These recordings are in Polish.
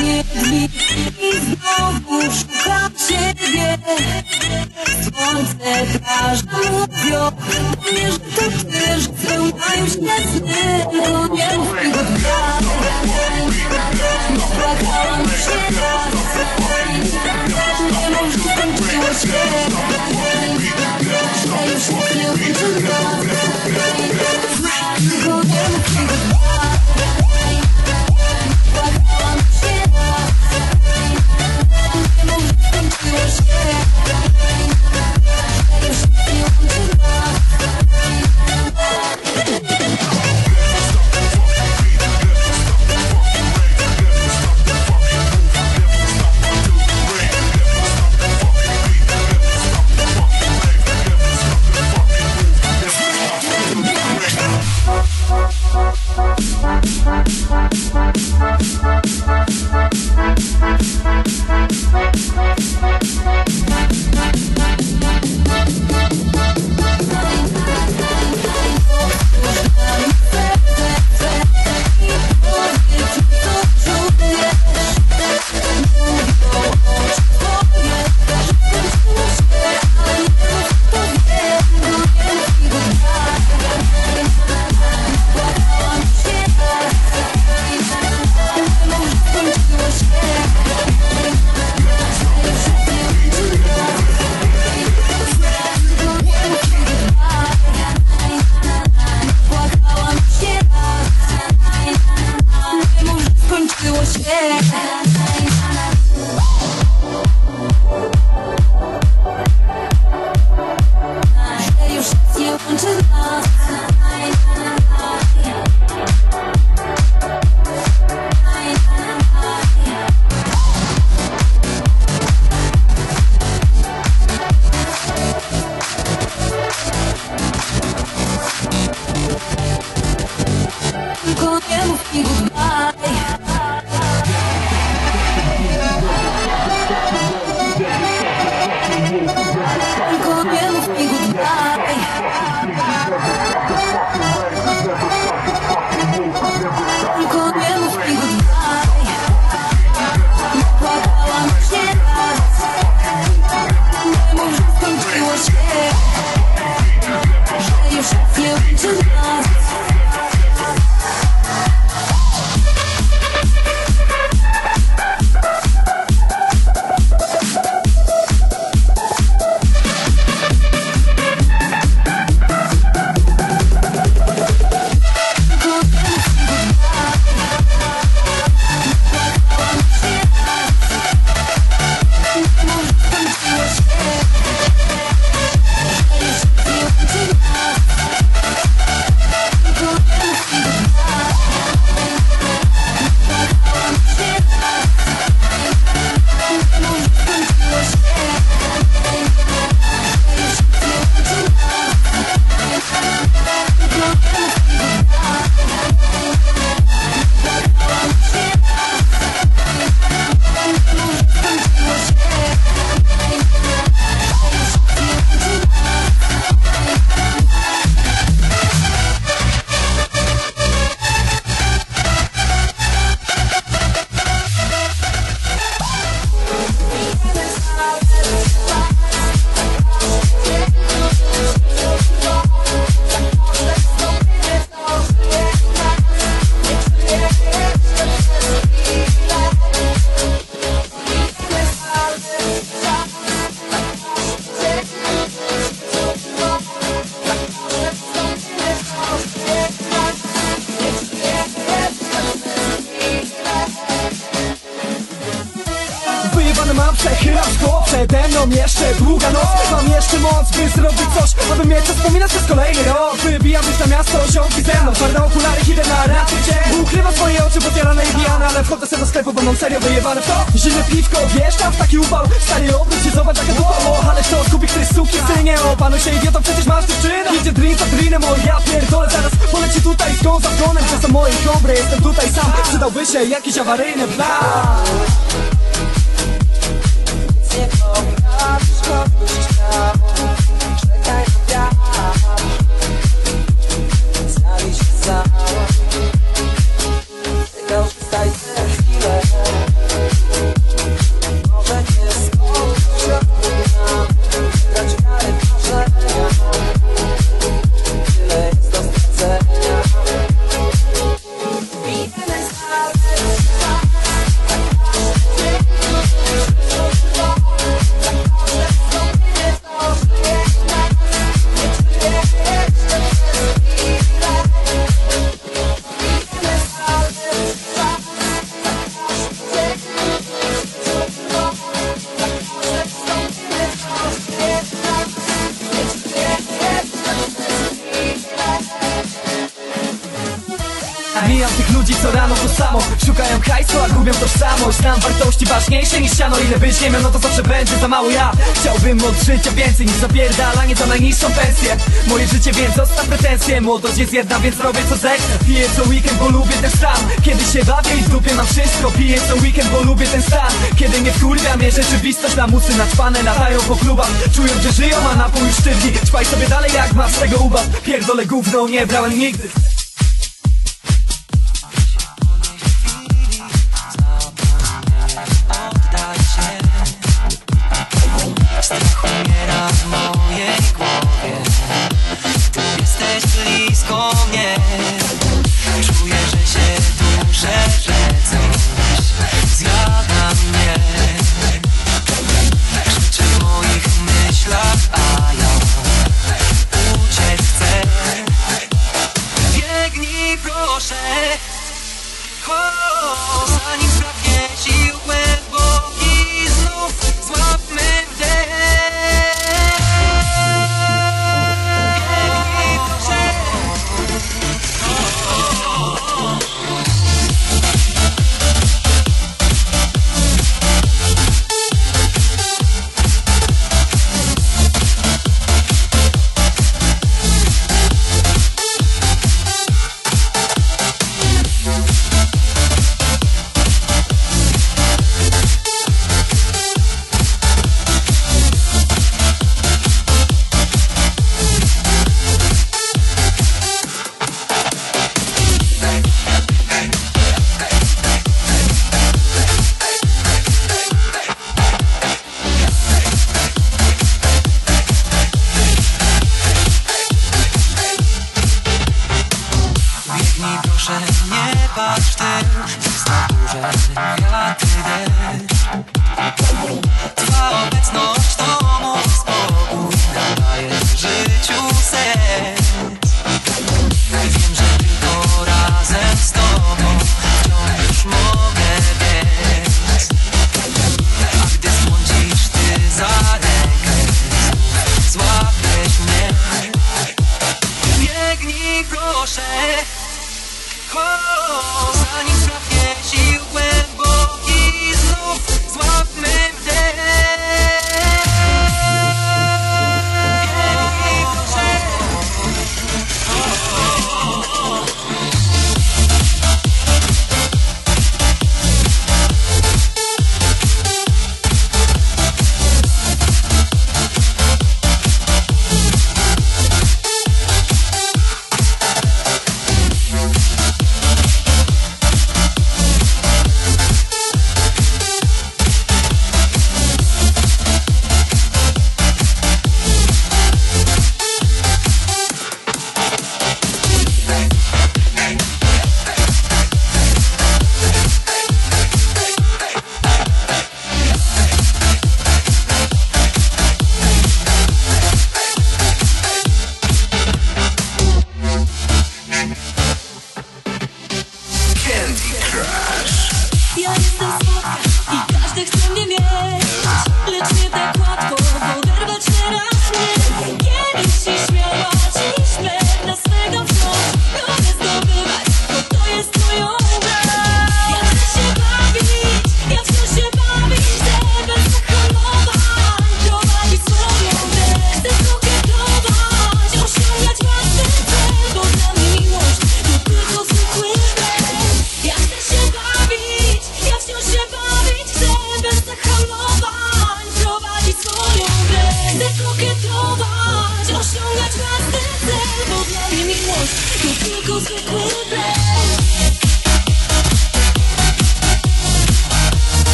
dni i znowu szukam ciebie. Słońce, plaża mówią mnie, że to ty, że spełniają się sny. No nie mów tego dnia, płakałam się raz. Nie mów, że skończyło się, że już nie tam taki upał. Stary obróć się, zobacz jaka dupa O, ale to kupi ktoś suki, synie Opanuj się idiotą, przecież masz dziewczynę. Idzie drink za drinem, o ja pierdolę Zaraz. Poleci tutaj z gąsa w konem Czasem moje dobre, jestem tutaj sam. Przydałby się jakiś awaryjny plan. Nie ziemią, no to zawsze będzie za mało ja. Chciałbym od życia więcej niż zapierdalanie za najniższą pensję. Moje życie więc osta pretensje, młodość jest jedna, więc robię co zechcę. Piję co weekend, bo lubię ten stan. Kiedy się bawię i dupię mam wszystko Piję co weekend, bo lubię ten stan. Kiedy mnie wkurwia mnie rzeczywistość Lamusy naćpane latają po klubach. Czują, że żyją, a napój sztywni Czpaj sobie dalej jak masz tego ubaw. Pierdolę gówno, nie brałem nigdy.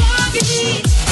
Bobby.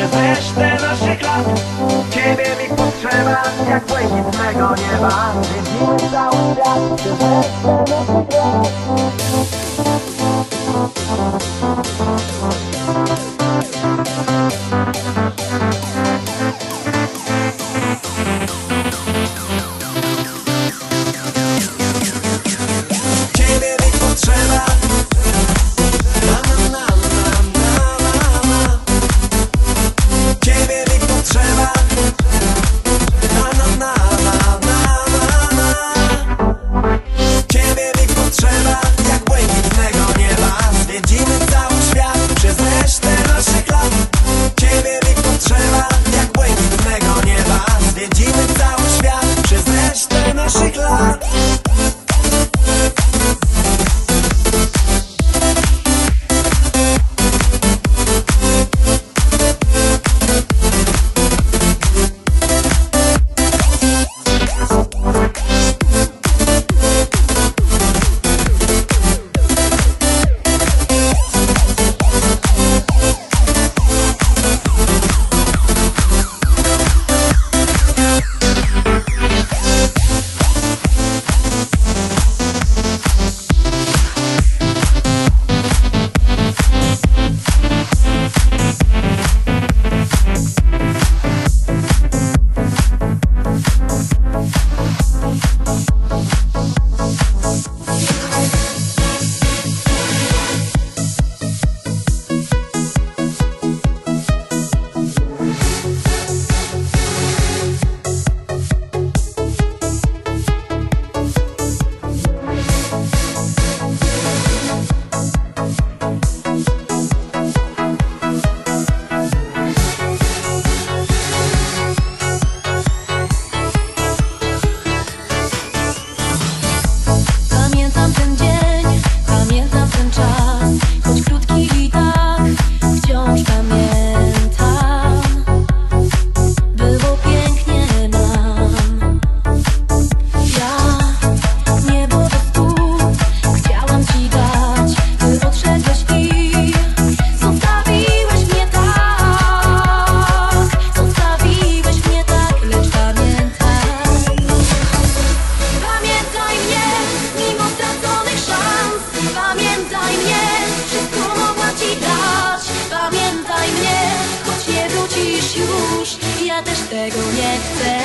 przez resztę naszych lat Ciebie mi potrzeba, jak błękitnego nieba. Wiedzimy cały świat przez resztę naszych lat czego nie chcę.